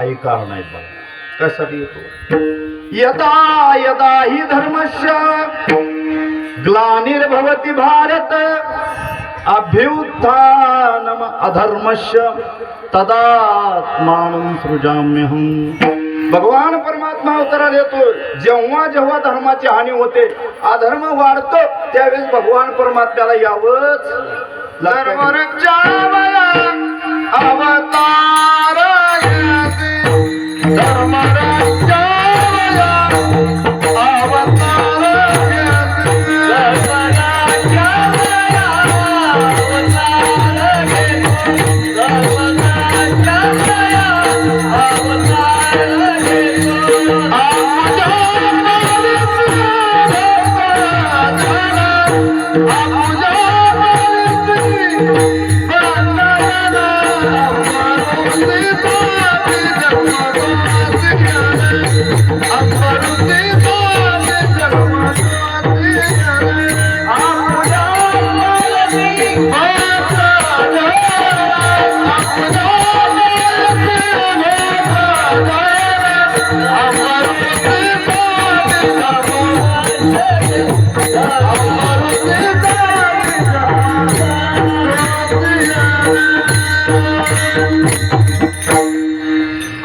काही कारण आहे बघा कशासाठी येतो यदा यदा हि धर्मस्य ग्लानिर्भवती भारत अभ्युत्थानम अधर्मस्य तदात्मानं सृजाम्यहम। भगवान परमात्मा अवतारात येतो जेव्हा जेव्हा धर्माची हानी होते अधर्म वाढतो त्यावेळेस भगवान परमात्म्याला यावंच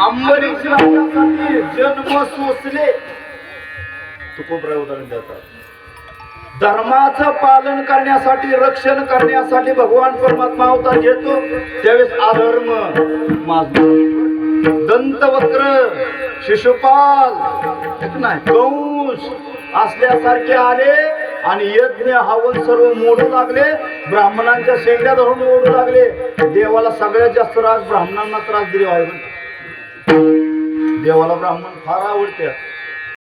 अंबरीश राजासाठी जन्म सोसले. तुकोबराय उदाहरण देतात. धर्माचं पालन करण्यासाठी रक्षण करण्यासाठी भगवान परमात्मा अवतार घेतो त्यावेळेस अधर्म माझ दंतवक्र शिशुपाल नाही कंस असल्यासारखे आले आणि यज्ञ हवन सर्व मोडू लागले ब्राह्मणांच्या शेंड्या धरून मोडू लागले. देवाला सगळ्यात जास्त राग ब्राह्मणांना त्रास दिले आहे. देवाला ब्राह्मण फार आवडते.